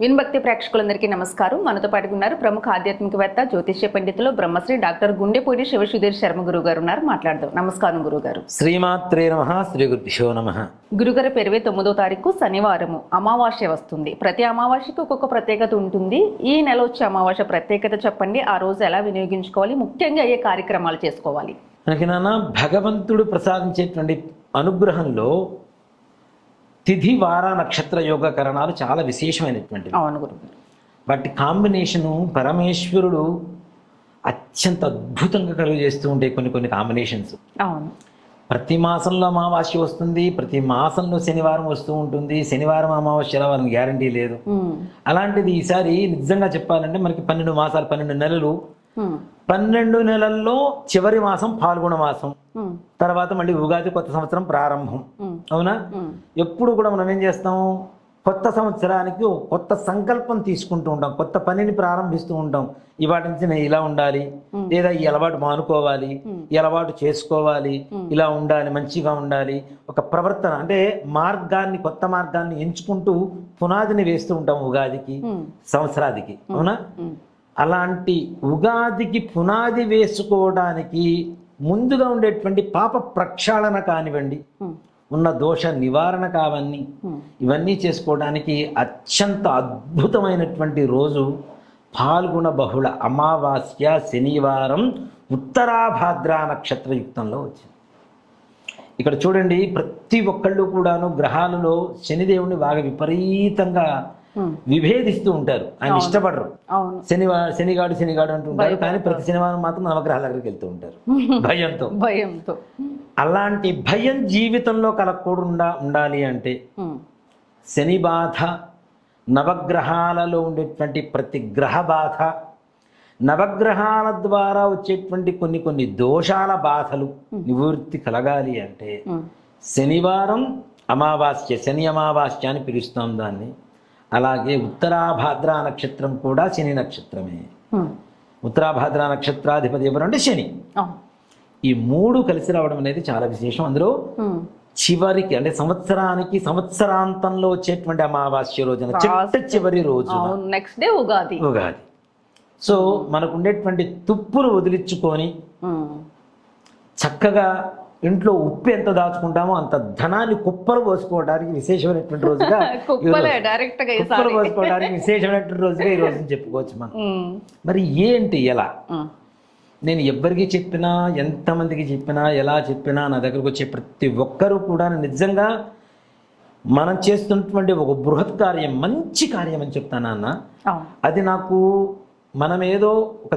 విన్భక్తి ప్రేక్షకులందరికీ నమస్కారం. మనతో పాటు ఉన్నారు ప్రముఖ ఆధ్యాత్మికవేత్త జ్యోతిష్య పండితులు బ్రహ్మశ్రీ డాక్టర్ గుండెపూడి శివసుధీర్ శర్మ గురువు గారు ఉన్నారు. మాట్లాడదాం. నమస్కారం గురుగారు. శ్రీమాత్రే నమ శ్రీ గురుభ్యో నమ. గురుగారు ఇరవై తొమ్మిదో తారీఖు శనివారము. అమావాస్య వస్తుంది. ప్రతి అమావాస్యకి ఒక్కొక్క ప్రత్యేకత ఉంటుంది. ఈ నెల వచ్చే అమావాస్య ప్రత్యేకత చెప్పండి. ఆ రోజు ఎలా వినియోగించుకోవాలి? ముఖ్యంగా ఏ కార్యక్రమాలు చేసుకోవాలి? మనకి నాన్న భగవంతుడు ప్రసాదించేటువంటి అనుగ్రహంలో తిథి వార నక్షత్ర యోగ కరణాలు చాలా విశేషమైనటువంటివి. అవును వాటి కాంబినేషను పరమేశ్వరుడు అత్యంత అద్భుతంగా కలుగజేస్తూ ఉంటాయి కొన్ని కొన్ని కాంబినేషన్స్. అవును. ప్రతి మాసంలో అమావాస్య వస్తుంది ప్రతి మాసంలో శనివారం వస్తూ ఉంటుంది శనివారం అమావాస్య రావాలని గ్యారంటీ లేదు. అలాంటిది ఈసారి నిజంగా చెప్పాలంటే మనకి పన్నెండు మాసాలు పన్నెండు నెలలు పన్నెండు నెలల్లో చివరి మాసం పాల్గొన మాసం. తర్వాత మళ్ళీ ఉగాది కొత్త సంవత్సరం ప్రారంభం. అవునా? ఎప్పుడు కూడా మనం ఏం చేస్తాం? కొత్త సంవత్సరానికి కొత్త సంకల్పం తీసుకుంటూ ఉంటాం. కొత్త పనిని ప్రారంభిస్తూ ఉంటాం. ఇవాటి నుంచి నేను ఇలా ఉండాలి. లేదా ఈ అలవాటు మానుకోవాలి. ఈ అలవాటు చేసుకోవాలి. ఇలా ఉండాలి. మంచిగా ఉండాలి. ఒక ప్రవర్తన అంటే మార్గాన్ని కొత్త మార్గాన్ని ఎంచుకుంటూ పునాదిని వేస్తూ ఉంటాం ఉగాదికి సంవత్సరాదికి. అవునా? అలాంటి ఉగాదికి పునాది వేసుకోవడానికి ముందుగా ఉండేటువంటి పాప ప్రక్షాళన కానివ్వండి ఉన్న దోష నివారణ కావన్నీ. ఇవన్నీ చేసుకోవడానికి అత్యంత అద్భుతమైనటువంటి రోజు పాల్గొన బహుళ అమావాస్య శనివారం ఉత్తరాభాద్ర నక్షత్రయుక్తంలో వచ్చింది ఇక్కడ చూడండి ప్రతి ఒక్కళ్ళు కూడాను గ్రహాలలో శనిదేవుని బాగా విపరీతంగా విభేదిస్తూ ఉంటారు. ఆయన ఇష్టపడరు. శనివారం శనిగాడు శనిగాడు అంటుంటారు. కానీ ప్రతి శనివారం మాత్రం నవగ్రహాల దగ్గరికి వెళ్తూ ఉంటారు. భయంతో. భయంతో. అలాంటి భయం జీవితంలో కలగకుండా ఉండాలి అంటే ఉమ్, శని బాధ నవగ్రహాలలో ఉండేటువంటి ప్రతి గ్రహ బాధ నవగ్రహాల ద్వారా వచ్చేటువంటి కొన్ని కొన్ని దోషాల బాధలు నివృత్తి కలగాలి అంటే శనివారం అమావాస్య శని అమావాస్య అని పిలుస్తాం దాన్ని. అలాగే ఉత్తరాభాద్ర నక్షత్రం కూడా శని నక్షత్రమే. ఉత్తరాభాద్ర నక్షత్రాధిపతి ఎవరు అంటే శని ఈ మూడు కలిసి రావడం అనేది చాలా విశేషం. అందులో చివరికి అంటే సంవత్సరానికి సంవత్సరాంతంలో వచ్చేటువంటి అమావాస్య రోజున చిట్ట చివరి రోజు next day Ugadi. Ugadi. So మనకు ఉండేటువంటి తుప్పును వదిలించుకొని చక్కగా ఇంట్లో ఉప్పు ఎంత దాచుకుంటామో అంత ధనాన్ని కుప్పలు పోసుకోవడానికి విశేషమైనటువంటి రోజుగా కుప్పలే పోసుకోవడానికి విశేషమైనటువంటి రోజుగా ఈ రోజుని చెప్పుకోవచ్చు మనం. మరి ఏంటి ఎలా? నేను ఎవ్వరికి చెప్పినా ఎంతమందికి చెప్పినా ఎలా చెప్పినా నా దగ్గరకు వచ్చే ప్రతి ఒక్కరూ కూడా నిజంగా మనం చేస్తున్నటువంటి ఒక బృహత్ కార్యం మంచి కార్యం అని చెప్తాను అన్న అది నాకు మనం ఏదో ఒక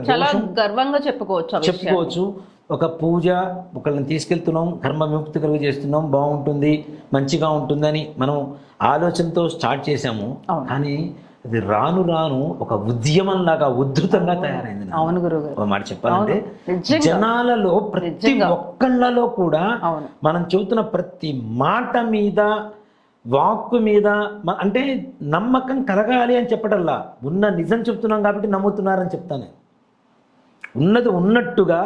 గర్వంగా చెప్పుకోవచ్చు. చెప్పుకోవచ్చు. ఒక పూజ ఒకళ్ళని తీసుకెళ్తున్నాం కర్మ విముక్తి కలుగు చేస్తున్నాం బాగుంటుంది మంచిగా ఉంటుందని మనం ఆలోచనతో స్టార్ట్ చేశాము. కానీ అది రాను రాను ఒక ఉద్యమంలాగా ఉద్ధృతంగా తయారైంది. అవును మాట చెప్పాలంటే. జనాలలో ప్రతి ఒక్కళ్ళలో కూడా మనం చెబుతున్న ప్రతి మాట మీద వాక్కు మీద అంటే నమ్మకం కలగాలి అని చెప్పటల్లా ఉన్న నిజం చెప్తున్నాం కాబట్టి నమ్ముతున్నారని చెప్తాను ఉన్నది ఉన్నట్టుగా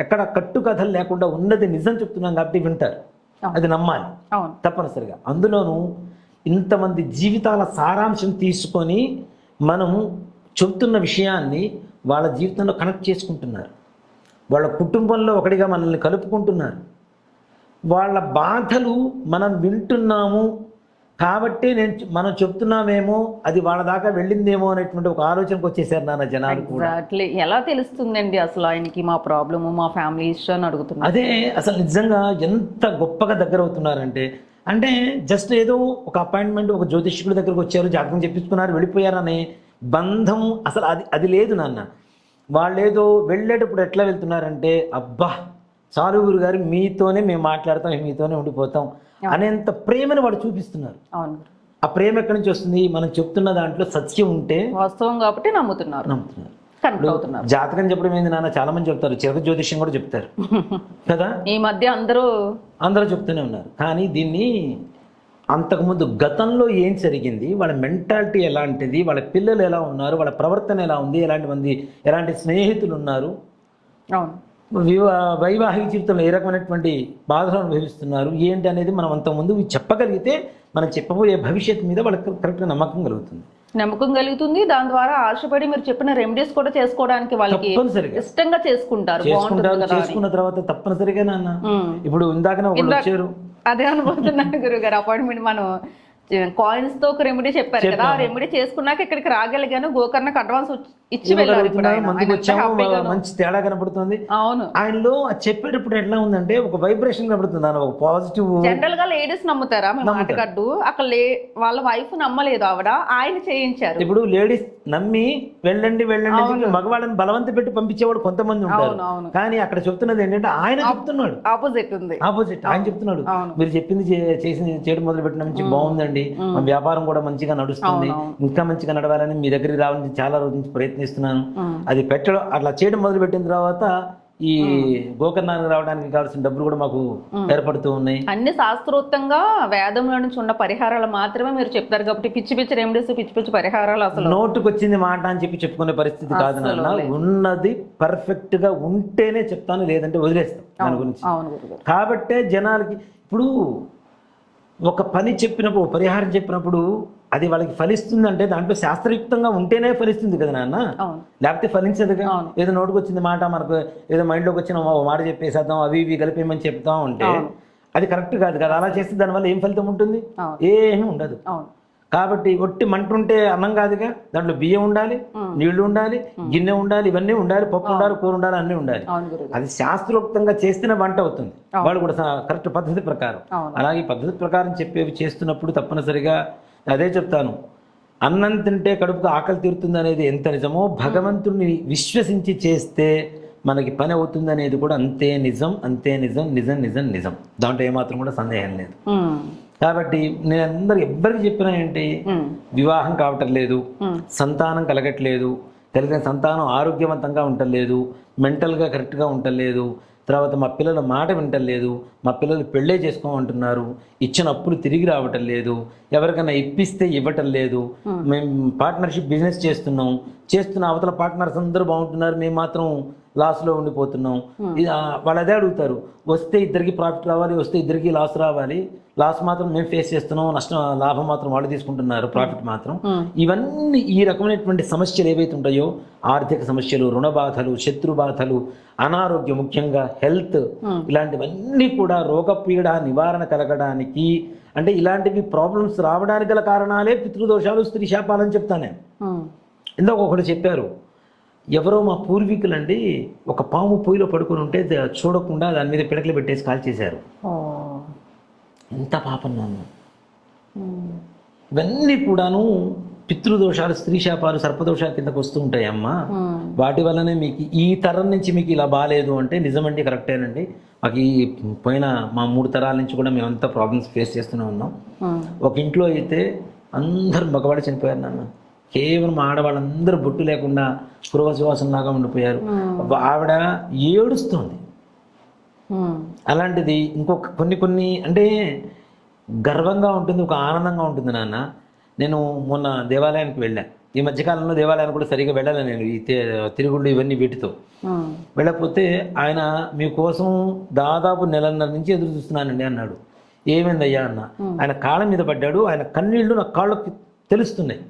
ఎక్కడ కట్టుకథలు లేకుండా ఉన్నది నిజం చెప్తున్నాం కాబట్టి వింటారు. అది నమ్మాలి. తప్పనిసరిగా. అందులోనూ ఇంతమంది జీవితాల సారాంశం తీసుకొని మనం చెబుతున్న విషయాన్ని వాళ్ళ జీవితంలో కనెక్ట్ చేసుకుంటున్నారు. వాళ్ళ కుటుంబంలో ఒకటిగా మనల్ని కలుపుకుంటున్నారు. వాళ్ళ బాధలు మనం వింటున్నాము కాబట్టి నేను మనం చెప్తున్నామేమో అది వాళ్ళ దాకా వెళ్ళిందేమో అనేటువంటి ఒక ఆలోచనకు వచ్చేసారు నాన్న జనాలు కూడా. ఎగ్జాక్ట్లీ ఎలా తెలుస్తుందండి అసలు ఆయనకి మా ప్రాబ్లము మా ఫ్యామిలీ ఇష్టం అని అడుగుతున్నా అదే అసలు నిజంగా ఎంత గొప్పగా దగ్గర అవుతున్నారంటే అంటే జస్ట్ ఏదో ఒక అపాయింట్మెంట్ ఒక జ్యోతిష్కుడి దగ్గరకు వచ్చారు జాతకం చెప్పించుకున్నారు వెళ్ళిపోయారనే బంధం అసలు అది అది లేదు నాన్న. వాళ్ళేదో వెళ్ళేటప్పుడు ఎట్లా వెళ్తున్నారంటే అబ్బా! చాలు గురు గారు మీతోనే మేము మాట్లాడతాం మీతోనే ఉండిపోతాం. అనేంత ప్రేమను వాడు చూపిస్తున్నారు. అవును. ఆ ప్రేమ ఎక్కడి నుంచి వస్తుంది? మనం చెప్తున్న దాంట్లో సత్యం ఉంటే వాస్తవం కాబట్టి నమ్ముతున్నారు. నమ్ముతున్నారు. జాతకం చెప్పడం ఏంది నాన్న? చాలా మంది చెప్తారు. చిరక జ్యోతిష్యం కూడా చెప్తారు. కదా? ఈ మధ్య అందరూ అందరూ చెప్తూనే ఉన్నారు. కానీ దీన్ని అంతకుముందు గతంలో ఏం జరిగింది? వాళ్ళ మెంటాలిటీ ఎలాంటిది? వాళ్ళ పిల్లలు ఎలా ఉన్నారు? వాళ్ళ ప్రవర్తన ఎలా ఉంది? ఎలాంటి మంది ఎలాంటి స్నేహితులు ఉన్నారు? అవును. వివా వైవాహిక జీవితంలో ఏ రకమైనటువంటి బాధలు అనుభవిస్తున్నారు? ఏంటి అనేది మనం అంతకుముందు చెప్పగలిగితే మనం చెప్పబోయే భవిష్యత్తు మీద వాళ్ళకి కరెక్ట్గా నమ్మకం కలుగుతుంది. నమ్మకం కలుగుతుంది. దాని ద్వారా ఆశపడి మీరు చెప్పిన రెమెడీస్ కూడా చేసుకోవడానికి వాళ్ళకి ఇష్టంగా చేసుకుంటారు. చేసుకున్న తర్వాత తప్పనిసరిగా నాన్న. ఇప్పుడు ఇందాకనే ఒకళ్ళు వచ్చారు. అదే అనుకుంటున్నాను గురుగారు. అపాయింట్మెంట్ మనం కాయిన్స్తో ఒక రెమెడీ చెప్పారు కదా ఆ రెమెడీ చేసుకున్నాక ఇక్కడికి రాగలిగాను. గోకర్ణకు అడ్వాన్స్ ఇచ్చి వెళ్ళారు. మంచి తేడా కనపడుతుంది. అవును. ఆయనలో చెప్పేటప్పుడు ఎట్లా ఉందంటే ఒక వైబ్రేషన్ కనబడుతుంది ఒక పాజిటివ్ జనరల్గా లేడీస్ నమ్ముతారా? మేము మాటకడ్డు అక్కడ వాళ్ళ వైఫ్ నమ్మలేదు ఆవిడ. ఆయన చేయించారు. ఇప్పుడు లేడీస్ నమ్మి వెళ్ళండి వెళ్ళండి మగవాళ్ళని బలవంత పెట్టి పంపించేవాడు కొంతమంది ఉంటారు. కానీ అక్కడ చెప్తున్నది ఏంటంటే ఆయన చెప్తున్నాడు. ఆపోజిట్ ఉంది. ఆపోజిట్ ఆయన చెప్తున్నాడు. మీరు చెప్పింది చే- చేసి చేయడం మొదలు పెట్టిన నుంచి బాగుందండి. మా వ్యాపారం కూడా మంచిగా నడుస్తుంది. ఇంకా మంచిగా నడవాలని మీ దగ్గరికి రావాలని చాలా రోజు నుంచి ప్రయత్నిస్తున్నాను. అది పెట్టడం అట్లా చేయడం మొదలు పెట్టిన తర్వాత ఈ గోకర్ణానికి రావడానికి కావాల్సిన డబ్బులు కూడా మాకు ఏర్పడుతూ ఉన్నాయి. అన్ని శాస్త్రోక్తంగా వేదంలో నుంచి ఉన్న పరిహారాలు మాత్రమే మీరు చెప్తారు కాబట్టి పిచ్చి పిచ్చి రెమెడీస్ పిచ్చి పిచ్చి పరిహారాలు అసలు. నోటుకు వచ్చింది మాట అని చెప్పి చెప్పుకునే పరిస్థితి కాదు నాన్న. ఉన్నది పర్ఫెక్ట్గా ఉంటేనే చెప్తాను లేదంటే వదిలేస్తాను దాని గురించి. కాబట్టే జనాలకి ఇప్పుడు ఒక పని చెప్పినప్పుడు పరిహారం చెప్పినప్పుడు అది వాళ్ళకి ఫలిస్తుందంటే దాంట్లో శాస్త్రయుక్తంగా ఉంటేనే ఫలిస్తుంది కదా నాన్న? లేకపోతే ఫలించదుగా. ఏదో నోటుకు వచ్చింది మాట మనకు ఏదో మైండ్లోకి వచ్చిన మాట చెప్పేసేద్దాం అవి ఇవి కలిపేయమని చెప్తా ఉంటే అది కరెక్ట్ కాదు కదా? అలా చేస్తే దానివల్ల ఏం ఫలితం ఉంటుంది. ఏమీ ఉండదు. అవును. కాబట్టి ఒట్టి మంట ఉంటే అన్నం కాదుగా. దాంట్లో బియ్యం ఉండాలి నీళ్ళు ఉండాలి గిన్నె ఉండాలి ఇవన్నీ ఉండాలి పప్పు ఉండాలి కూర ఉండాలి అన్నీ ఉండాలి. అది శాస్త్రోక్తంగా చేస్తేనే వంట అవుతుంది. వాళ్ళు కూడా కరెక్ట్ పద్ధతి ప్రకారం. అలాగే పద్ధతి ప్రకారం చెప్పేవి చేస్తున్నప్పుడు తప్పనిసరిగా అదే చెప్తాను. అన్నం తింటే కడుపుకు ఆకలి తీరుతుంది అనేది ఎంత నిజమో భగవంతుడిని విశ్వసించి చేస్తే మనకి పని అవుతుంది అనేది కూడా అంతే నిజం అంతే నిజం నిజం నిజం నిజం. దాంట్లో ఏమాత్రం కూడా సందేహం లేదు. కాబట్టి నేను అందరు ఎవ్వరికి చెప్పినా ఏంటి. వివాహం కావటం లేదు. సంతానం కలగట్లేదు. కలిగిన సంతానం ఆరోగ్యవంతంగా ఉండలేదు మెంటల్గా కరెక్ట్గా ఉండలేదు తర్వాత మా పిల్లల మాట వింటలేదు మా పిల్లలు పెళ్ళే చేసుకోమంటున్నారు. ఇచ్చిన అప్పులు తిరిగి రావటం లేదు. ఎవరికైనా ఇప్పిస్తే ఇవ్వటం లేదు. మేము పార్ట్నర్షిప్ బిజినెస్ చేస్తున్నాం. చేస్తున్న అవతల పార్ట్నర్స్ అందరూ బాగుంటున్నారు. మేము మాత్రం లాస్లో ఉండిపోతున్నాం. వాళ్ళు అదే అడుగుతారు. వస్తే ఇద్దరికి ప్రాఫిట్ రావాలి వస్తే ఇద్దరికి లాస్ రావాలి. లాస్ మాత్రం మేము ఫేస్ చేస్తున్నాం నష్టం లాభం మాత్రం వాళ్ళు తీసుకుంటున్నారు ప్రాఫిట్ మాత్రం. ఇవన్నీ ఈ రకమైనటువంటి సమస్యలు ఏవైతే ఉంటాయో ఆర్థిక సమస్యలు రుణ బాధలు శత్రు బాధలు అనారోగ్యం ముఖ్యంగా హెల్త్ ఇలాంటివన్నీ కూడా రోగపీడ నివారణ కలగడానికి అంటే ఇలాంటివి ప్రాబ్లమ్స్ రావడానికి గల కారణాలే పితృదోషాలు స్త్రీ శాపాలని చెప్తాను. నేను. ఇందాక ఒకడు చెప్పారు ఎవరో మా పూర్వీకులండి ఒక పాము పొయ్యిలో పడుకొని ఉంటే చూడకుండా దాని మీద పిడకలు పెట్టేసి కాల్ చేశారు. ఎంత పాపం నాన్న. ఇవన్నీ కూడాను పితృదోషాలు స్త్రీ శాపాలు సర్పదోషాల కిందకు వస్తూ ఉంటాయి అమ్మ ఉమ్. వాటి వల్లనే మీకు ఈ తరం నుంచి మీకు ఇలా బాగాలేదు అంటే నిజమండి కరెక్టేనండి మాకు ఈ పోయిన మా మూడు తరాల నుంచి కూడా మేమంతా ప్రాబ్లమ్స్ ఫేస్ చేస్తూనే ఉన్నాం. ఒక ఇంట్లో అయితే అందరు మగవాడు చనిపోయారు నాన్న కేవలం ఆడవాళ్ళందరూ బొట్టు లేకుండా పూర్వశ్వాసంలాగా ఉండిపోయారు. ఆవిడ ఏడుస్తుంది. అలాంటిది ఇంకొక కొన్ని కొన్ని అంటే గర్వంగా ఉంటుంది ఒక ఆనందంగా ఉంటుంది నాన్న. నేను మొన్న దేవాలయానికి వెళ్ళా. ఈ మధ్యకాలంలో దేవాలయానికి కూడా సరిగా వెళ్ళాలి నేను ఈ తిరుగుళ్ళు ఇవన్నీ వీటితో. వెళ్ళకపోతే ఆయన మీకోసం దాదాపు నెలన్నర నుంచి ఎదురు చూస్తున్నానండి అన్నాడు. ఏమైందయ్యా అన్న. ఆయన కాళ్ళ మీద పడ్డాడు. ఆయన కన్నీళ్ళు నా కాళ్ళకి తెలుస్తున్నాయి.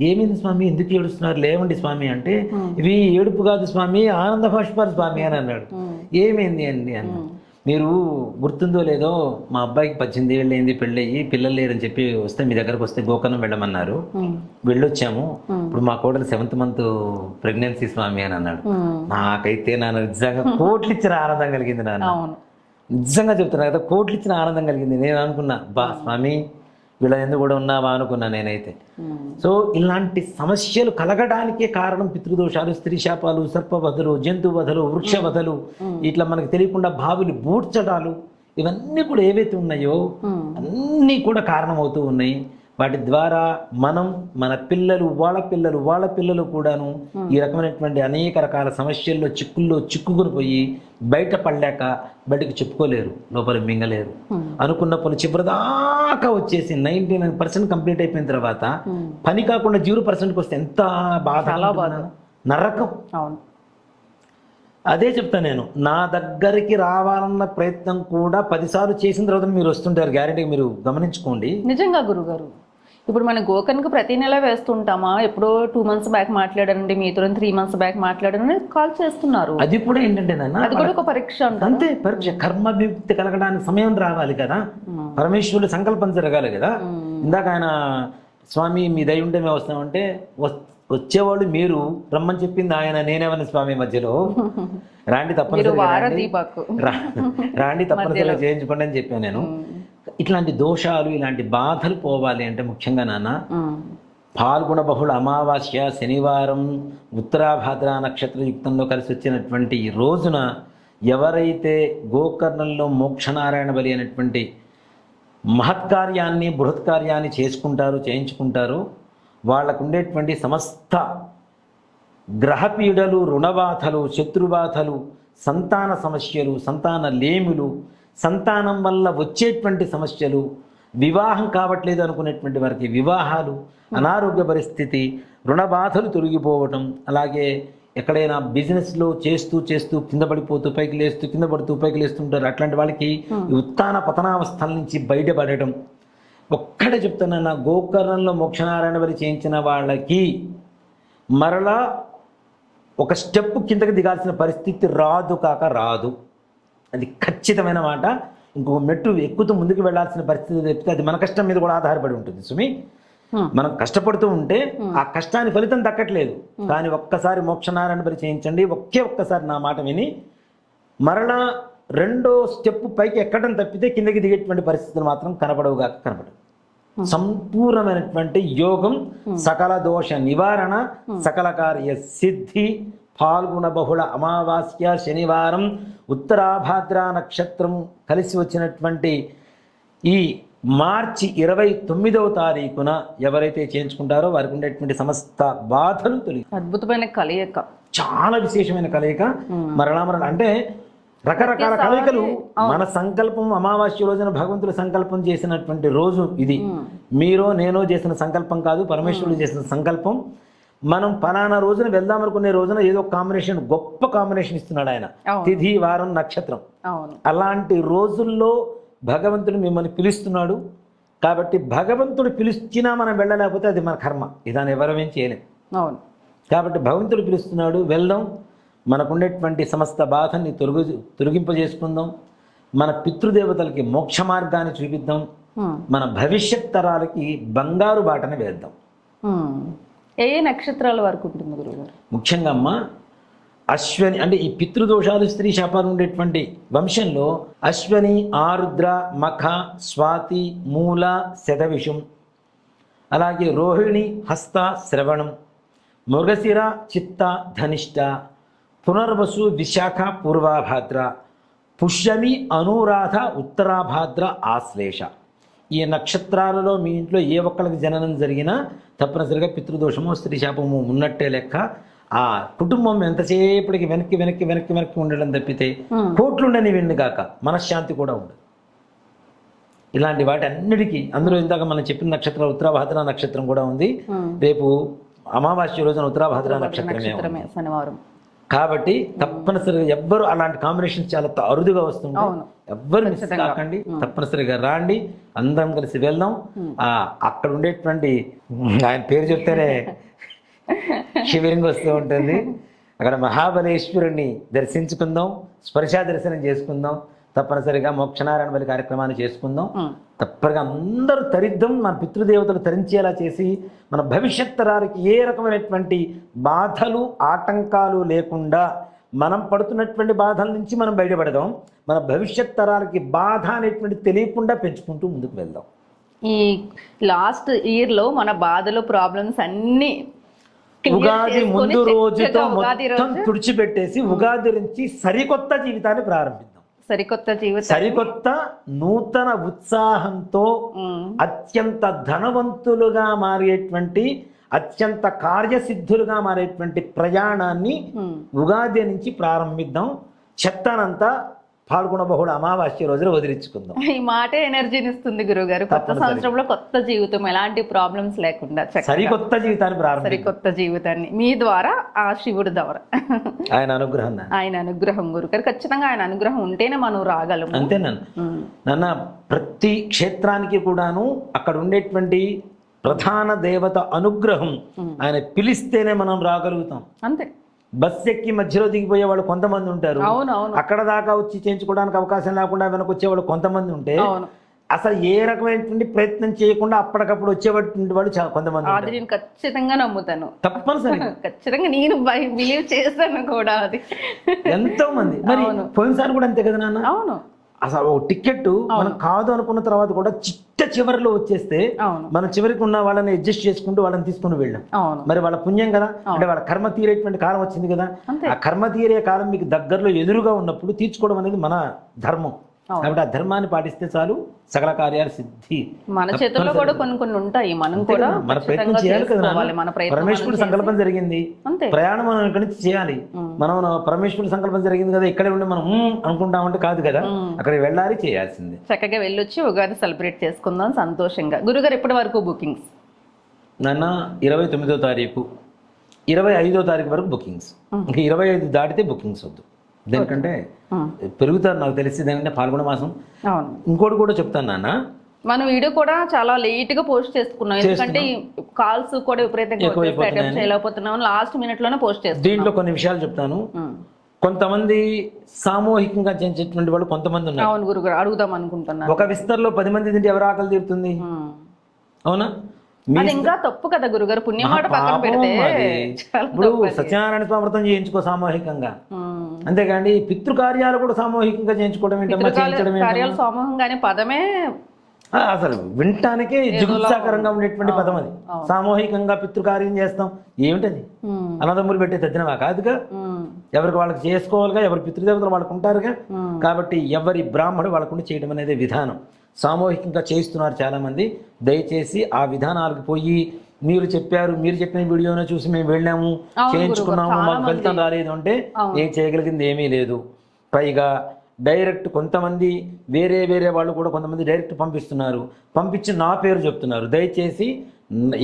ఏమైంది స్వామి? ఎందుకు ఏడుస్తున్నారు? లేవండి స్వామి అంటే ఇవి ఏడుపు కాదు స్వామి ఆనంద భాష్పాలు స్వామి అని అన్నాడు. ఏమైంది అండి అన్న? మీరు గుర్తుందో లేదో మా అబ్బాయికి పద్దెనిమిది ఏళ్ళు అయింది పెళ్ళయ్యి పిల్లలు లేరని చెప్పి వస్తే మీ దగ్గరకు వస్తే గోకర్ణం వెళ్ళమన్నారు. వెళ్ళొచ్చాము. ఇప్పుడు మా కోడలు సెవెంత్ మంత్ ప్రెగ్నెన్సీ స్వామి అని అన్నాడు. నాకైతే నాన్న నిజంగా కోట్లు ఇచ్చిన ఆనందం కలిగింది నాన్న. నిజంగా చెప్తున్నా కదా కోట్లు ఇచ్చిన ఆనందం కలిగింది. నేను అనుకున్నా బా స్వామి వీళ్ళ ఎందుకు కూడా ఉన్నావా అనుకున్నా నేనైతే. సో ఇలాంటి సమస్యలు కలగడానికే కారణం పితృదోషాలు స్త్రీ శాపాలు సర్పవధలు జంతువధలు వృక్షవధలు ఇట్లా మనకు తెలియకుండా బావిలు బూడ్చడాలు ఇవన్నీ కూడా ఏవైతే ఉన్నాయో. అన్నీ కూడా కారణమవుతూ ఉన్నాయి వాటి ద్వారా మనం మన పిల్లలు వాళ్ళ పిల్లలు వాళ్ళ పిల్లలు కూడాను ఈ రకమైనటువంటి అనేక రకాల సమస్యల్లో చిక్కుల్లో చిక్కుకుని పోయి బయట పడలేక బయటకు చెప్పుకోలేరు లోపల మింగలేరు. అనుకున్న పని చివరిదాకా వచ్చేసి నైంటీ నైన్ పర్సెంట్ కంప్లీట్ అయిపోయిన తర్వాత పని కాకుండా జీరో పర్సెంట్కి వస్తే ఎంత బాధ అనుకుంటున్నాను? నరకం. అవును. అదే చెప్తా నేను నా దగ్గరికి రావాలన్న ప్రయత్నం కూడా పదిసార్లు చేసిన తర్వాత మీరు వస్తుంటారు గ్యారెంటీ మీరు గమనించుకోండి. నిజంగా గురుగారు. ఇప్పుడు మన గోకర్ణకి ప్రతి నెల వేస్తుంటామా? ఎప్పుడో టూ మంత్స్ బ్యాక్ మాట్లాడారండి మీతో త్రీ మంత్స్ బ్యాక్ మాట్లాడారని కాల్ చేస్తున్నారు. అది కూడా ఏంటంటే అది కూడా ఒక పరీక్ష అంట అంతే పరీక్ష. కర్మ విముక్తి కలగడానికి సమయం రావాలి కదా. పరమేశ్వరుడు సంకల్పం జరగాలి కదా. ఇందాక ఆయన స్వామి మీ దయ ఉంటే మేము వస్తామంటే వస్- వచ్చేవాళ్ళు మీరు రమ్మని చెప్పింది ఆయన నేనేమన్నా స్వామి మధ్యలో? రాండి తప్పనిసరిగా రా- రాండి తప్పనిసరిగా చేయించుకోండి అని చెప్పాను నేను. ఇట్లాంటి దోషాలు ఇలాంటి బాధలు పోవాలి అంటే ముఖ్యంగా నాన్న. పాల్గొన బహుళ అమావాస్య శనివారం ఉత్తరాభాద్ర నక్షత్ర యుక్తంలో కలిసి వచ్చినటువంటి ఈ రోజున ఎవరైతే గోకర్ణంలో మోక్షనారాయణ బలి అనేటువంటి మహత్కార్యాన్ని బృహత్కార్యాన్ని చేసుకుంటారు చేయించుకుంటారు వాళ్ళకు ఉండేటువంటి సమస్త గ్రహపీడలు రుణబాధలు శత్రుబాధలు సంతాన సమస్యలు సంతాన లేములు సంతానం వల్ల వచ్చేటువంటి సమస్యలు వివాహం కావట్లేదు అనుకునేటువంటి వారికి వివాహాలు అనారోగ్య పరిస్థితి రుణబాధలు తొలగిపోవటం అలాగే ఎక్కడైనా బిజినెస్లో చేస్తూ చేస్తూ కింద పడిపోతూ పైకి లేస్తూ కింద పడుతూ పైకి లేస్తుంటారు. అట్లాంటి వాళ్ళకి ఈ ఉత్తాన పతనావస్థల నుంచి బయటపడటం. ఒక్కడే చెప్తున్నా నా గోకర్ణంలో మోక్షనారాయణ బలి చేయించిన వాళ్ళకి మరలా ఒక స్టెప్ కిందకి దిగాల్సిన పరిస్థితి రాదు కాక రాదు. అది ఖచ్చితమైన మాట. ఇంకొక మెట్టు ఎక్కుతూ ముందుకు వెళ్ళాల్సిన పరిస్థితి తప్పితే అది మన కష్టం మీద కూడా ఆధారపడి ఉంటుంది సుమి. మనం కష్టపడుతూ ఉంటే ఆ కష్టానికి ఫలితం దక్కట్లేదు. కానీ ఒక్కసారి మోక్షనారాయణ బలి చేయించండి ఒకే ఒక్కసారి నా మాట విని మరలా రెండో స్టెప్ పైకి ఎక్కడం తప్పితే కిందకి దిగేటువంటి పరిస్థితులు మాత్రం కనపడవుగా కనపడవు. సంపూర్ణమైనటువంటి యోగం సకల దోష నివారణ సకల కార్య సిద్ధి పాల్గొన బహుళ అమావాస్య శనివారం ఉత్తరాభాద్ర నక్షత్రం కలిసి వచ్చినటువంటి ఈ మార్చి ఇరవై తొమ్మిదవ తారీఖున ఎవరైతే చేయించుకుంటారో వారికి ఉండేటువంటి సమస్త బాధలు తొలగి అద్భుతమైన కలయిక. చాలా విశేషమైన కలయిక. మరలా మరలా అంటే రకరకాల కలయికలు. మన సంకల్పం అమావాస్య రోజున భగవంతుడు సంకల్పం చేసినటువంటి రోజు ఇది. మీరో నేనో చేసిన సంకల్పం కాదు పరమేశ్వరుడు చేసిన సంకల్పం. మనం పలానా రోజున వెళ్దాం అనుకునే రోజున ఏదో కాంబినేషన్ గొప్ప కాంబినేషన్ ఇస్తున్నాడు ఆయన. తిథి వారం నక్షత్రం. అలాంటి రోజుల్లో భగవంతుడు మిమ్మల్ని పిలుస్తున్నాడు. కాబట్టి భగవంతుడు పిలిచినా మనం వెళ్ళలేకపోతే అది మన కర్మ. ఇదాన్ని ఎవరమేం చేయలేం. అవును. కాబట్టి భగవంతుడు పిలుస్తున్నాడు వెళ్దాం. మనకుండేటువంటి సమస్త బాధని తొలగి తొలగింపజేసుకుందాం. మన పితృదేవతలకి మోక్ష మార్గాన్ని చూపిద్దాం. మన భవిష్యత్ తరాలకి బంగారు బాటని వేద్దాం. ఏ ఏ నక్షత్రాల వరకు ఉంటుంది గురుగారు ముఖ్యంగా అమ్మ అశ్వని అంటే ఈ పితృదోషాలు స్త్రీ శాపాలు ఉండేటువంటి వంశంలో అశ్వని ఆరుద్ర మఖ స్వాతి మూల శతవిషం. అలాగే రోహిణి హస్త శ్రవణం. మృగశిర చిత్త ధనిష్ట. పునర్వసు విశాఖ పూర్వాభాద్ర. పుష్యమి అనురాధ ఉత్తరాభాద్ర ఆశ్లేష. ఈ నక్షత్రాలలో మీ ఇంట్లో ఏ ఒక్కరికి జననం జరిగినా తప్పనిసరిగా పితృదోషము స్త్రీ శాపము ఉన్నట్టే లెక్క. ఆ కుటుంబం ఎంతసేపటికి వెనక్కి వెనక్కి వెనక్కి వెనక్కి ఉండడం తప్పితే కోట్లుండని వెండి కాక మనశ్శాంతి కూడా ఉండదు. ఇలాంటి వాటి అన్నిటికీ అందులో ఇందాక మనం చెప్పిన నక్షత్రం ఉత్తరాభాద్ర నక్షత్రం కూడా ఉంది. రేపు అమావాస్య రోజున ఉత్తరాభాద్ర నక్షత్రమే కాబట్టి తప్పనిసరిగా ఎవ్వరు అలాంటి కాంబినేషన్స్ చాలా అరుదుగా వస్తుంది. ఎవ్వరు మిస్ కాకండి. తప్పనిసరిగా రాండి. అందరం కలిసి వెళ్దాం. ఆ అక్కడ ఉండేటువంటి ఆయన పేరు చెప్తేనే శివరింగ్ వస్తూ ఉంటుంది. అక్కడ మహాబలేశ్వరుణ్ణి దర్శించుకుందాం. స్పర్శా దర్శనం చేసుకుందాం. తప్పనిసరిగా మోక్షనారాయణ బలి కార్యక్రమాన్ని చేసుకుందాం. ఉమ్. తప్పగా అందరూ తరిద్దాం. మన పితృదేవతలు తరించేలా చేసి మన భవిష్యత్ తరాలకి ఏ రకమైనటువంటి బాధలు ఆటంకాలు లేకుండా మనం పడుతున్నటువంటి బాధల నుంచి మనం బయటపడదాం. మన భవిష్యత్ తరాలకి బాధ అనేటువంటి తెలియకుండా పెంచుకుంటూ ముందుకు వెళ్దాం. ఈ లాస్ట్ ఇయర్లో మన బాధలు ప్రాబ్లమ్స్ అన్ని ఉగాది ముందు రోజుతో మొత్తం తుడిచిపెట్టేసి ఉగాది నుంచి సరికొత్త జీవితాన్ని ప్రారంభిద్దాం. సరికొత్త జీవితం సరికొత్త నూతన ఉత్సాహంతో. అత్యంత ధనవంతులుగా మారేటువంటి అత్యంత కార్యసిద్ధులుగా మారేటువంటి ప్రయాణాన్ని. ఉగాది నుంచి ప్రారంభిద్దాం. చెత్తనంతా పాల్గొన బహుళ అమావాస్య రోజున వదిలించుకుందాం. ఈ మాటే ఎనర్జీని ఇస్తుంది గురుగారు కొత్త. సంవత్సరంలో కొత్త జీవితం ఎలాంటి ప్రాబ్లమ్స్ లేకుండా సరికొత్త జీవితాన్ని ప్రారంభిద్దాం. సరికొత్త జీవితాన్ని. మీ ద్వారా ఆ శివుడి ద్వారా. ఆయన అనుగ్రహం. ఆయన అనుగ్రహం గురుగారు. ఖచ్చితంగా ఆయన అనుగ్రహం ఉంటేనే మనం రాగలము. అంతే నాన్న ఉమ్. నాన్న ప్రతి క్షేత్రానికి కూడాను అక్కడ ఉండేటువంటి ప్రధాన దేవత అనుగ్రహం ఆయన పిలిస్తేనే మనం రాగలుగుతాం. అంతే. బస్ ఎక్కి మధ్యలో దిగిపోయే వాళ్ళు కొంతమంది ఉంటారు. అవును అవును. అక్కడ దాకా వచ్చి చేయించుకోవడానికి అవకాశం లేకుండా వెనక వచ్చేవాళ్ళు కొంతమంది ఉంటే అవును. అసలు ఏ రకమైనటువంటి ప్రయత్నం చేయకుండా అప్పటికప్పుడు వచ్చేటువంటి వాళ్ళు చాలా కొంతమంది అది నేను ఖచ్చితంగా నమ్ముతాను. తప్పనిసరిగా. ఖచ్చితంగా నేను బిలీవ్ చేస్తాను కూడా అది. ఎంతో మంది మరి. పోయినసారి కూడా అంతే కదా నాన్న? అవును. అసలు ఒక టికెట్ మనం కాదు అనుకున్న తర్వాత కూడా చిట్ట చివరిలో వచ్చేస్తే మనం చివరికి ఉన్న వాళ్ళని అడ్జస్ట్ చేసుకుంటూ వాళ్ళని తీసుకుని వెళ్ళాం. మరి వాళ్ళ పుణ్యం కదా? అంటే వాళ్ళ కర్మ తీరేటువంటి కాలం వచ్చింది కదా. ఆ కర్మ తీరే కాలం మీకు దగ్గరలో ఎదురుగా ఉన్నప్పుడు తీర్చుకోవడం అనేది మన ధర్మం. కాబట్టి ఆ ధర్మాన్ని పాటిస్తే చాలు సకల కార్యాలు సిద్ధి. మన చేతుల్లో కూడా కొన్ని కొన్ని ఉంటాయి. మనం కూడా మన ప్రయత్నం చేయాలి కదా పరమేశ్వరుడు సంకల్పం జరిగింది. ప్రయాణం మనం ఇక్కడి నుంచి చేయాలి. మనం పరమేశ్వరుడు సంకల్పం జరిగింది కదా ఇక్కడే ఉండి మనం అనుకుంటామంటే కాదు కదా. అక్కడికి వెళ్ళాలి చేయాల్సిందే. చక్కగా వెళ్ళొచ్చి ఉగాది సెలబ్రేట్ చేసుకుందాం సంతోషంగా. గురుగారు ఎప్పటి వరకు బుకింగ్స్ నాన్న ఇరవై తొమ్మిదో తారీఖు. ఇరవై ఐదో తారీఖు వరకు బుకింగ్స్ ఇంకా ఇరవై ఐదు దాటితే బుకింగ్స్ వద్దు. దేనికంటే పెరుగుతారు నాకు తెలిసి దేనికంటే పాల్గొన మాసం. ఇంకోటి కూడా చెప్తాను నాన్న. మన వీడియో కూడా చాలా లేట్గా పోస్ట్ చేసుకున్నాం. ఎందుకంటే కాల్స్ కూడా విపరీతంగా చేయలేకపోతున్నాం. లాస్ట్ మినిట్లోనే పోస్ట్ చేస్తాం దీంట్లో కొన్ని విషయాలు చెప్తాను. కొంతమంది సామూహికంగా చేసేటువంటి వాళ్ళు కొంతమంది ఉన్నారు. అవును గురుగారు అడుగుదాం అనుకుంటున్నాను. ఒక విస్తర్లో పది మంది తింటే ఎవరు ఆకలి తీరుతుంది. అవునా? అది ఇంకా తప్పు కదా గురుగారు పుణ్యమాట పక్కన పెడితే ఇప్పుడు. సత్యనారాయణ స్వామి వ్రతం చేయించుకో సామూహికంగా. అంతేకాండి పితృకార్యాలు కూడా సామూహికంగా చేయించుకోవడం ఏంటమ్మా సమూహంగా అనే పదమే అసలు వినటానికే జుగుత్సాకరంగా ఉండేటువంటి పదం అది. సామూహికంగా పితృకార్యం చేస్తాం ఏమిటది. అన్నదమ్ములు పెట్టే తద్దినవా కాదుగా. ఎవరికి వాళ్ళకి చేసుకోవాలిగా ఎవరి పితృదేవతలు వాళ్ళకు ఉంటారుగా ఉమ్. కాబట్టి ఎవరి బ్రాహ్మడు వాళ్ళకుండా చేయడం అనేది విధానం సామూహికంగా చేయిస్తున్నారు చాలామంది. దయచేసి ఆ విధానాలకు పోయి మీరు చెప్పారు మీరు చెప్పిన వీడియోనే చూసి మేము వెళ్ళాము చేయించుకున్నాము మాకు ఫలితం రాలేదు అంటే ఏం చేయగలిగింది ఏమీ లేదు. పైగా డైరెక్ట్ కొంతమంది వేరే వేరే వాళ్ళు కూడా కొంతమంది డైరెక్ట్ పంపిస్తున్నారు. పంపించి నా పేరు చెప్తున్నారు. దయచేసి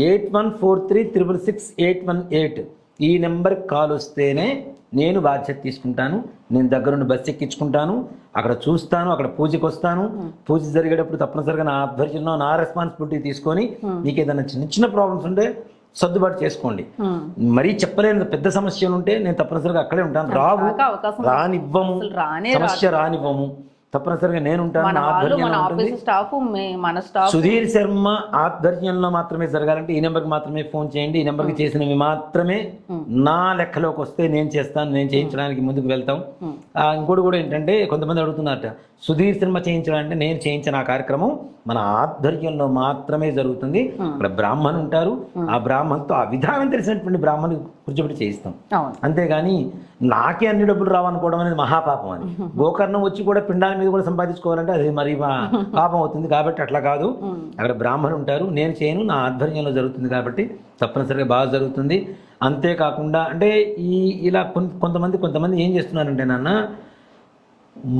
eight one four three triple six eight one eight ఈ నెంబర్కి కాల్ వస్తేనే నేను బాధ్యత తీసుకుంటాను నేను దగ్గరుండి బస్సు ఎక్కించుకుంటాను అక్కడ చూస్తాను అక్కడ పూజకి వస్తాను పూజ జరిగేటప్పుడు తప్పనిసరిగా నా ఆధ్వర్యంలో నా రెస్పాన్సిబిలిటీ తీసుకొని మీకు ఏదైనా చిన్న చిన్న ప్రాబ్లమ్స్ ఉంటే సర్దుబాటు చేసుకోండి. మరీ చెప్పలేని పెద్ద సమస్యలు ఉంటే నేను తప్పనిసరిగా అక్కడే ఉంటాను. రావు రానివ్వము. సమస్య రానివ్వము. తప్పనిసరిగా నేను ఉంటాను మన నా వాళ్ళు ఆధ్వర్యంలో మన ఉంటుంది. ఆఫీస్ స్టాఫ్ మన స్టాఫ్. సుధీర్ శర్మ ఆధ్వర్యంలో మాత్రమే జరగాలంటే ఈ నెంబర్కి మాత్రమే ఫోన్ చేయండి. ఈ నెంబర్కి చేసినవి మాత్రమే నా లెక్కలోకి వస్తే నేను చేస్తాను నేను చేయించడానికి ముందుకు వెళ్తాం. ఆ, ఇంకోటి కూడా ఏంటంటే కొంతమంది అడుగుతున్నారట సుధీర్ శర్మ చేయించాలంటే నేను చేయించిన ఆ కార్యక్రమం మన ఆధ్వర్యంలో మాత్రమే జరుగుతుంది. అక్కడ బ్రాహ్మణ్ ఉంటారు. ఆ. బ్రాహ్మణ్తో ఆ విధానం తెలిసినటువంటి బ్రాహ్మణ్ కూర్చోబెట్టి చేయిస్తాం. అంతేగాని నాకే అన్ని డబ్బులు రావనుకోవడం అనేది మహాపాపం అది. గోకర్ణం వచ్చి కూడా పిండాల మీద కూడా సంపాదించుకోవాలంటే అది మరి మా పాపం అవుతుంది కాబట్టి అట్లా కాదు. అక్కడ బ్రాహ్మణులు ఉంటారు. నేను చేయను నా ఆధ్వర్యంలో జరుగుతుంది కాబట్టి తప్పనిసరిగా బాగా జరుగుతుంది. అంతేకాకుండా అంటే ఈ ఇలా కొంతమంది కొంతమంది ఏం చేస్తున్నారంటే నాన్న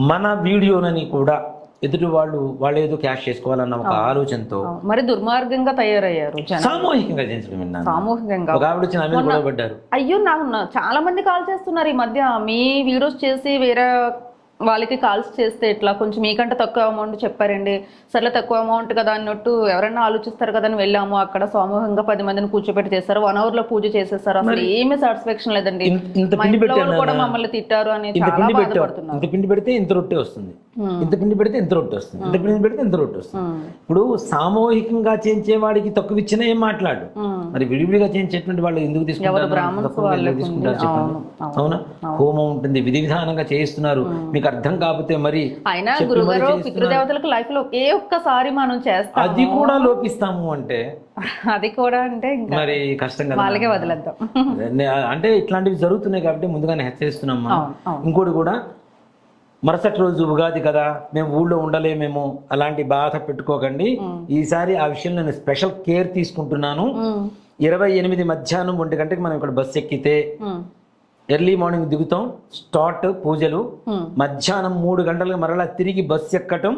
మన వీడియోనని కూడా ఎదుటి వాళ్ళు వాళ్ళు ఏదో క్యాష్ చేసుకోవాలన్న ఒక ఆలోచనతో. మరి దుర్మార్గంగా తయారయ్యారు సామూహికంగా సామూహికంగా. ఒక ఆవిడ అయ్యో నాకు నా- చాలా మంది కాల్ చేస్తున్నారు ఈ మధ్య. మీ వీడియోస్ చేసి వేరే వాళ్ళకి కాల్స్ చేస్తే ఇట్లా కొంచెం మీకంటే తక్కువ అమౌంట్ చెప్పారండి. సర్లే తక్కువ అమౌంట్ కదా అన్నట్టు ఎవరైనా ఆలోచిస్తారు కదా అని వెళ్ళాము. అక్కడ సమూహంగా పది మందిని కూర్చోబెట్టి చేస్తారు వన్ అవర్లో పూజ చేసేస్తారు అసలు ఏమీ సాటిస్ఫాక్షన్ లేదండి. కూడా. మమ్మల్ని తిట్టారు అని చాలా బాధపడుతున్నారు. ఇంత పిండి పెడితే ఇంత రొట్టె వస్తుంది. ఇంత పిండి పెడితే ఇంత రొట్టె వస్తుంది. ఇంత పిండి పెడితే ఇంత రొట్టె వస్తుంది. ఇప్పుడు సామూహికంగా చేయించే వాడికి తక్కువ ఇచ్చినా ఏం మాట్లాడు? ఉమ్. మరి విడివిడిగా చేయించేటువంటి వాళ్ళు ఎందుకు తీసుకుంటారు? తీసుకుంటారు. చెప్పండి. అవునా హోమం ఉంటుంది విధి విధానంగా చేయిస్తున్నారు. మీకు అర్థం కాకపోతే మరి అయినా గురుగారు. పితృదేవతలకు లైఫ్లో ఏ ఒక్కసారి మనం చేస్తాం అది కూడా లోపిస్తాము అంటే? అది కూడా అంటే మరి కష్టం కదా వాళ్ళకే వదిలేద్దాం. అంటే ఇట్లాంటివి జరుగుతున్నాయి కాబట్టి ముందుగానే అవును ఇంకోటి కూడా మరుసటి రోజు ఉగాది కదా మేము ఊళ్ళో ఉండలేమేమో అలాంటి బాధ పెట్టుకోకండి. ఈసారి ఆ విషయంలో నేను స్పెషల్ కేర్ తీసుకుంటున్నాను. ఇరవై ఎనిమిది మధ్యాహ్నం ఒంటి గంటకి మనం ఇక్కడ బస్సు ఎక్కితే. ఎర్లీ మార్నింగ్ దిగుతాం స్టార్ట్ పూజలు. మధ్యాహ్నం మూడు గంటలకు మరలా తిరిగి బస్సు ఎక్కటం.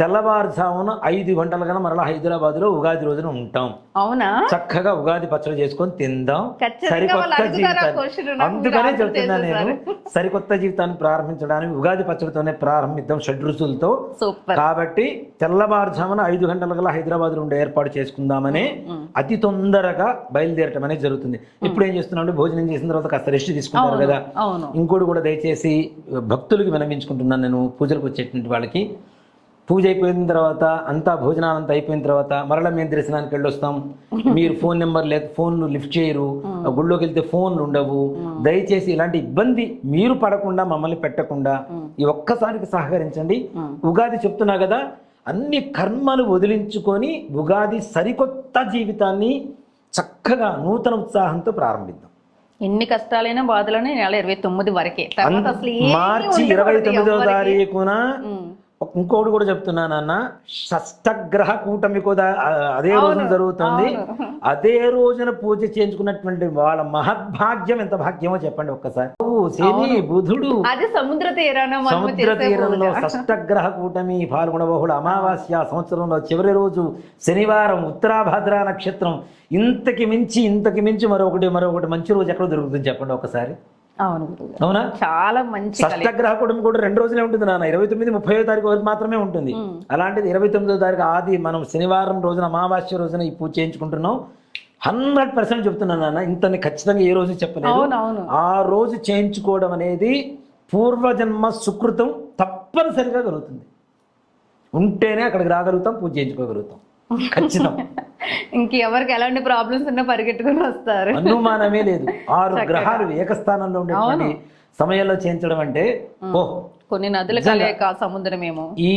తెల్లవారుజామున ఐదు గంటల కన్నా మరలా హైదరాబాద్లో ఉగాది రోజున ఉంటాం. అవునా? చక్కగా ఉగాది పచ్చడి చేసుకొని తిందాం. సరికొత్త జీవితాన్ని. అందుకనే చెప్తున్నా నేను. సరికొత్త జీవితాన్ని ప్రారంభించడానికి ఉగాది పచ్చడితోనే ప్రారంభిద్దాం షడ్ రుచులతో. కాబట్టి తెల్లవారుజామున ఐదు గంటల కల్లా హైదరాబాద్ నుండి ఏర్పాటు చేసుకుందామని అతి తొందరగా బయలుదేరటం అనేది జరుగుతుంది. ఇప్పుడు ఏం చేస్తున్నాం భోజనం చేసిన తర్వాత కాస్త రెస్ట్ తీసుకుంటారు కదా. ఇంకోటి కూడా దయచేసి భక్తులకి వినమించుకుంటున్నాను నేను. పూజలకు వచ్చేటువంటి వాళ్ళకి. పూజ అయిపోయిన తర్వాత అంతా భోజనాలు అంతా అయిపోయిన తర్వాత మరలా మేము దర్శనానికి వెళ్ళొస్తాం. మీరు ఫోన్ నెంబర్ లేక ఫోన్లు లిఫ్ట్ చేయరు. గుళ్ళోకి వెళ్తే ఫోన్లు ఉండవు. దయచేసి ఇలాంటి ఇబ్బంది మీరు పడకుండా మమ్మల్ని పెట్టకుండా ఈ ఒక్కసారికి సహకరించండి. ఉగాది చెప్తున్నా కదా అన్ని కర్మలు వదిలించుకొని ఉగాది సరికొత్త జీవితాన్ని చక్కగా నూతన ఉత్సాహంతో ప్రారంభిద్దాం. ఎన్ని కష్టాలైనా బాధలైనా ఈ నెల ఇరవై తొమ్మిది వరకే. తర్వాత అసలు ఏమీ మార్చి ఇరవై ఎవ్వరికీ. తారీఖున ఇంకోటి కూడా చెప్తున్నానన్న షష్టగ్రహ కూటమి కూడా అదే రోజున జరుగుతుంది. అదే రోజున పూజ చేయించుకున్నటువంటి వాళ్ళ మహద్భాగ్యం ఎంత భాగ్యమో చెప్పండి ఒక్కసారి. శని బుధుడు. సముద్ర తీరాన సముద్ర తీరంలో. షష్టగ్రహ కూటమి పాల్గొన బహుళ అమావాస్య సంవత్సరంలో చివరి రోజు శనివారం ఉత్తరాభద్ర నక్షత్రం. ఇంతకి మించి ఇంతకి మించి మరొకటి మరొకటి మంచి రోజు ఎక్కడ దొరుకుతుంది చెప్పండి ఒకసారి అవును. అవునా? చాలా మంచి కలి షష్టగ్రహ కుటుంబం కూడా రెండు రోజులే ఉంటుంది నాన్న. ఇరవై తొమ్మిది ముప్పై తారీఖు వరకు మాత్రమే ఉంటుంది. అలాంటిది ఇరవై తొమ్మిదో తారీఖు ఆది మనం శనివారం రోజున అమావాస్య రోజున ఈ పూజ చేయించుకుంటున్నాం. హండ్రెడ్ పర్సెంట్ చెప్తున్నాను నాన్న. ఇంతని ఖచ్చితంగా ఏ రోజు చెప్పలేదు. ఆ రోజు చేయించుకోవడం అనేది పూర్వజన్మ సుకృతం తప్పనిసరిగా కలుగుతుంది. ఉంటేనే అక్కడికి రాగలుగుతాం పూజ చేయించుకోగలుగుతాం. ఖచ్చితం. ఇంకెవరికి ఎలాంటి ప్రాబ్లమ్స్ ఉన్నా పరిగెట్టుకుని వస్తారు. అనుమానమే లేదు. ఆరు గ్రహాలు ఏకస్థానంలో ఉండేటువంటి సమయంలో చేయించడం అంటే ఓ కొన్ని నదులు కలయిక సముద్రమేమో. ఈ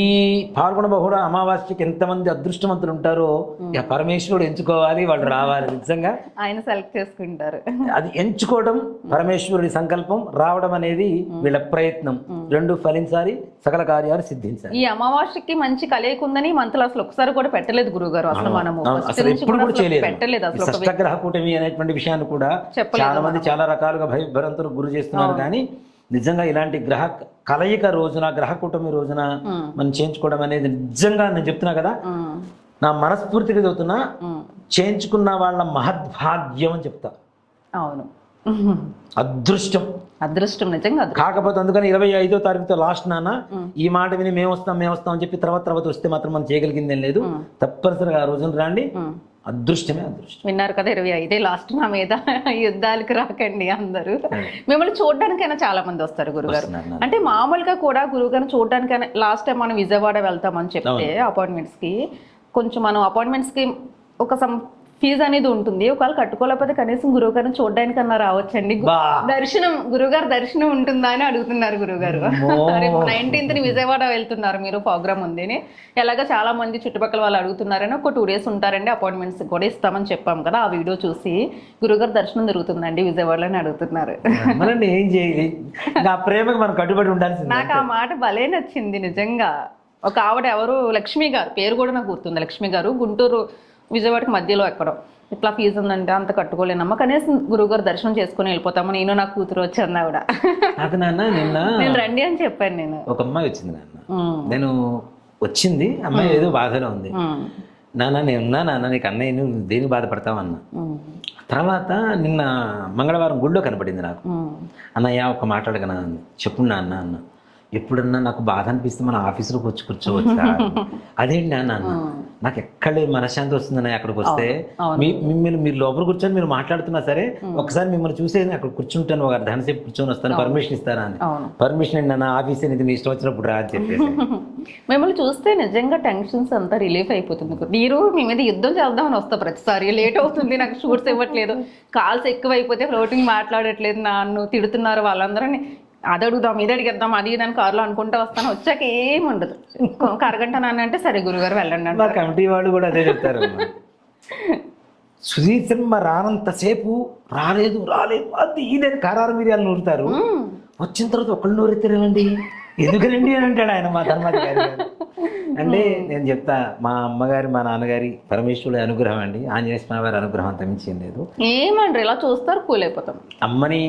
పాల్గొన బహుళ అమావాస్యకి ఎంతమంది అదృష్టవంతులు ఉంటారో ఇక పరమేశ్వరుడు ఎంచుకోవాలి వాళ్ళు రావాలి నిజంగా. ఆయన సెలెక్ట్ చేసుకుంటారు. అది ఎంచుకోవడం పరమేశ్వరుడి సంకల్పం రావడం అనేది వీళ్ళ ప్రయత్నం. రెండు ఫలించాలి సకల కార్యాలు సిద్ధించాలి. ఈ అమావాస్యకి మంచి కలయిక ఉందని మంత్రులు అసలు ఒకసారి కూడా పెట్టలేదు గురుగారు అసలు మనము అసలు ఎప్పుడు కూడా చేయలేదు. పెట్టలేదు అసలు కూటమి అనేటువంటి విషయాన్ని కూడా చాలా మంది చాలా రకాలుగా భయభ్రాంతులకు గురి చేస్తున్నారు కానీ నిజంగా ఇలాంటి గ్రహ కలయిక రోజున గ్రహ కూటమి రోజున. మనం చేయించుకోవడం అనేది నిజంగా నేను చెప్తున్నా కదా. నా మనస్ఫూర్తిగా ఉమ్, చేయించుకున్న వాళ్ళ మహద్భాగ్యం అని చెప్తా. అవును. అదృష్టం. అదృష్టం నిజంగా కాకపోతే అందుకని ఇరవై ఐదో తారీఖుతో లాస్ట్ నాన్న ఈ మాట విని మేము వస్తాం మేము వస్తాం అని చెప్పి తర్వాత తర్వాత వస్తే మాత్రం మనం చేయగలిగింది లేదు. తప్పనిసరిగా ఆ రోజున రండి. అదృష్టమే అదృష్టం. విన్నారు కదా ఇరవై ఐదే లాస్ట్ నా మీద యుద్ధాలకు రాకండి అందరూ. మిమ్మల్ని చూడడానికైనా చాలా మంది వస్తారు గురుగారు. అంటే మామూలుగా కూడా గురుగారు చూడడానికైనా లాస్ట్ టైం మనం విజయవాడ వెళ్తామని చెప్తే అపాయింట్మెంట్స్కి కొంచెం మనం అపాయింట్మెంట్స్కి ఒక సమ్ ఫీజు అనేది ఉంటుంది. ఒకవేళ కట్టుకోలేకపోతే కనీసం గురువు గారిని చూడడానికన్నా రావచ్చండి. గు- బా. దర్శనం గురుగారు దర్శనం ఉంటుందా అని అడుగుతున్నారు గురుగారు రేపు నైన్టీన్త్ని విజయవాడ వెళ్తున్నారు మీరు ప్రోగ్రామ్ ఉంది అని. ఎలాగ చాలా మంది చుట్టుపక్కల వాళ్ళు అడుగుతున్నారని ఒక టూ డేస్ ఉంటారండి. అపాయింట్మెంట్స్ కూడా ఇస్తామని చెప్పాం కదా ఆ వీడియో చూసి. గురుగారు దర్శనం జరుగుతుందండి విజయవాడలోనే అడుగుతున్నారు. ఏం చేయాలి నా ప్రేమకు మనం కట్టుబడి ఉండాల్సింది నాకు ఆ మాట భలే నచ్చింది నిజంగా. ఒక ఆవిడ ఎవరు? లక్ష్మి గారు. పేరు కూడా నాకు గుర్తుంది. లక్ష్మి గారు గుంటూరు విజయవాడకి మధ్యలో ఎక్కడో. ఇట్లా ఫీజు ఉందంటే అంత కట్టుకోలేనమ్మా. కనీసం గురువుగారు దర్శనం చేసుకుని వెళ్ళిపోతాము. నేను నా కూతురు వచ్చాను ఆవిడ. నాకు నాన్న నిన్న నేను రండి అని చెప్పాను నేను. ఒక అమ్మాయి వచ్చింది నాన్న. నేను వచ్చింది. అమ్మాయి ఏదో బాధలో ఉంది. నాన్న నేను ఉన్నా నాన్న నీకు అన్నయ్య నువ్వు దేనికి బాధపడతావు అన్న. తర్వాత నిన్న మంగళవారం గుళ్ళో కనపడింది నాకు. అన్నయ్య ఒక మాట అడగనా అంది. చెప్పు నాన్న అన్న. ఎప్పుడన్నా నాకు బాధ అనిపిస్తే మన ఆఫీసులోకి వచ్చి కూర్చోవచ్చా అదేంటి నాన్న? అన్న నాకు ఎక్కడ మనశ్శాంతి వస్తుందన్న అక్కడికి వస్తే. మిమ్మల్ని మీరు లోపల కూర్చొని మీరు మాట్లాడుతున్నా సరే ఒకసారి మిమ్మల్ని చూసే అక్కడ కూర్చుంటాను ఒక అర్ధ సేపు కూర్చొని వస్తాను. పర్మిషన్ ఇస్తారా అని. పర్మిషన్ ఏంటి నాన్న? ఆఫీస్ అనేది మీ ఇష్టం వచ్చినప్పుడు రా అని చెప్పేసి. మిమ్మల్ని చూస్తే నిజంగా టెన్షన్స్ అంతా రిలీఫ్ అయిపోతుంది. మీరు మీ మీద యుద్ధం చేద్దామని వస్తా ప్రతిసారి. లేట్ అవుతుంది నాకు షూట్స్ ఇవ్వట్లేదు. కాల్స్ ఎక్కువ అయిపోతే ఫ్లోటింగ్ మాట్లాడట్లేదు నన్ను తిడుతున్నారు వాళ్ళందరూ అది అడుగుదాం ఇది అడిగేద్దాం అది ఇది అని కారులో అనుకుంటా వస్తాను. వచ్చాక ఏం ఉండదు. ఇంకొక అరగంట నాన్న అంటే సరే గురుగారు వెళ్ళండి మా కమిటీ వాళ్ళు కూడా అదే చెప్తారు సుధీర్ శర్మ రానంతసేపు రాలేదు రాలేదు అది ఇదే కారారు మిరియాలు నూరుతారు. వచ్చిన తర్వాత ఒకళ్ళు నూరెత్తారేనండి? ఎందుకనండి అని అంటాడు ఆయన మా ధర్మాధికారి గారు. అంటే నేను చెప్తా మా అమ్మగారి మా నాన్నగారి పరమేశ్వరుడి అనుగ్రహం అండి. ఆంజనేయ స్వామి వారి అనుగ్రహం అంత మించి ఏం లేదు. ఏమంటారు ఇలా చూస్తారు కూల్ అయిపోతాం అమ్మని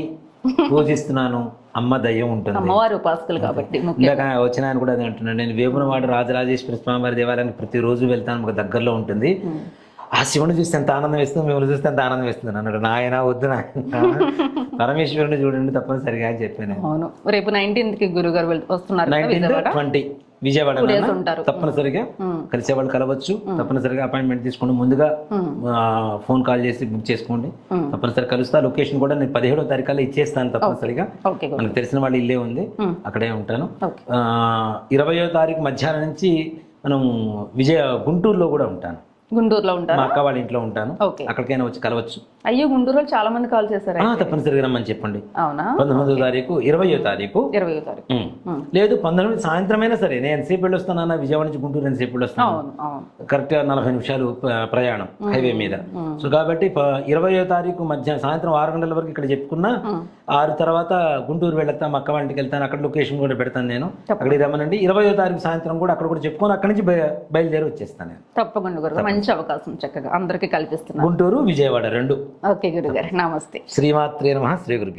పూజిస్తున్నాను అమ్మ దయ్యం ఉంటుంది. అమ్మవారి ఉపాసకులు కాబట్టి ఇందాక వచ్చిన ఆయన కూడా అదే అంటున్నాడు నేను వేమునవాడ రాజరాజేశ్వర స్వామివారి దేవాలయానికి ప్రతిరోజు వెళ్తాను. మాకు దగ్గరలో ఉంటుంది. ఆ శివుని చూస్తే ఎంత ఆనందం వేస్తుంది మిమ్మల్ని చూస్తే ఎంత ఆనందం వేస్తుంది అన్నాడు. నాయన వద్దు నాయన. పరమేశ్వరుని చూడండి తప్పనిసరిగా అని చెప్పాను అవును. రేపు నైన్టీన్త్కి గురుగారు వస్తున్నారు ట్వంటీ. విజయవాడ. తప్పనిసరిగా కలిసే వాళ్ళు కలవచ్చు. తప్పనిసరిగా అపాయింట్మెంట్ తీసుకోండి. ముందుగా ఫోన్ కాల్ చేసి బుక్ చేసుకోండి. తప్పనిసరిగా కలుస్తా. లొకేషన్ కూడా నేను పదిహేడో తారీఖులో ఇచ్చేస్తాను తప్పనిసరిగా. మనకు తెలిసిన వాళ్ళు ఇల్లే ఉంది. అక్కడే ఉంటాను. ఇరవయో తారీఖు మధ్యాహ్నం నుంచి మనం విజయ గుంటూరులో కూడా ఉంటాను. గుంటూరులో ఉంటారు? మా అక్క వాళ్ళ ఇంట్లో ఉంటాను. అక్కడికైనా వచ్చి కలవచ్చు. అయ్యో గుంటూరులో చాలా మంది కాల్ చేశారు తప్పనిసరిగా రమ్మని చెప్పండి. అవునా? పంతొమ్మిదో తారీఖు ఇరవయో తారీఖు. ఇరవై తారీఖు. లేదు పంతొమ్మిది సాయంత్రమైనా సరే. నేను ఎంతసేపు వెళ్ళొస్తాను విజయవాడ నుంచి గుంటూరు ఎంతసేపు వెళ్ళొస్తాను? కరెక్ట్గా నలభై నిమిషాలు ప్ర- ప్రయాణం హైవే మీద. సో కాబట్టి ఇరవయో తారీఖు మధ్యాహ్నం సాయంత్రం ఆరు గంటల వరకు ఇక్కడ చెప్పుకున్నా ఆరు తర్వాత గుంటూరు వెళ్తాం అక్క వాళ్ళ ఇంటికి వెళ్తాను అక్కడ లొకేషన్ కూడా పెడతాను నేను. అక్కడికి రమ్మనండి. ఇరవయో తారీఖు సాయంత్రం కూడా అక్కడ కూడా చెప్పుకొని అక్కడి నుంచి బయ- బయలుదేరి వచ్చేస్తాను నేను. తప్పకుండా గురుగారు. మంచి అవకాశం చక్కగా అందరికీ కల్పిస్తున్నారు గుంటూరు విజయవాడ రెండు. ఓకే గురుగారు. నమస్తే. శ్రీమాత్రే నమ శ్రీ గురు